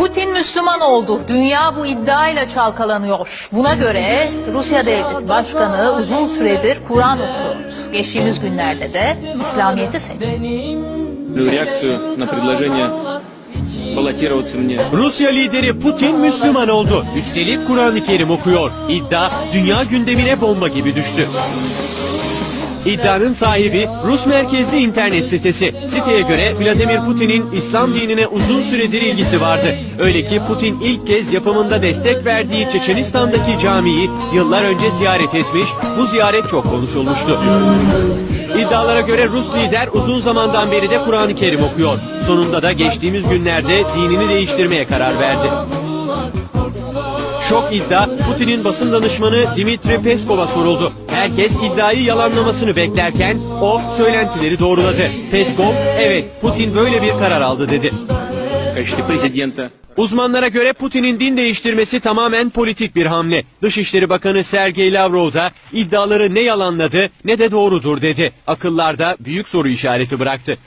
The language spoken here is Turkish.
Putin Müslüman oldu. Dünya bu iddiayla çalkalanıyor. Buna göre Rusya Devlet Başkanı uzun süredir Kur'an okuyordu. Geçtiğimiz günlerde de İslamiyet'i seçti. Rusya lideri Putin Müslüman oldu. Üstelik Kur'an-ı Kerim okuyor. İddia dünya gündemine bomba gibi düştü. İddianın sahibi Rus merkezli internet sitesi. Siteye göre Vladimir Putin'in İslam dinine uzun süredir ilgisi vardı. Öyle ki Putin ilk kez yapımında destek verdiği Çeçenistan'daki camiyi yıllar önce ziyaret etmiş, bu ziyaret çok konuşulmuştu. İddialara göre Rus lider uzun zamandan beri de Kur'an-ı Kerim okuyor. Sonunda da geçtiğimiz günlerde dinini değiştirmeye karar verdi. Çok iddia Putin'in basın danışmanı Dimitri Peskov'a soruldu. Herkes iddiayı yalanlamasını beklerken o söylentileri doğruladı. Peskov evet Putin böyle bir karar aldı dedi. Uzmanlara göre Putin'in din değiştirmesi tamamen politik bir hamle. Dışişleri Bakanı Sergey Lavrov da iddiaları ne yalanladı ne de doğrudur dedi. Akıllarda büyük soru işareti bıraktı.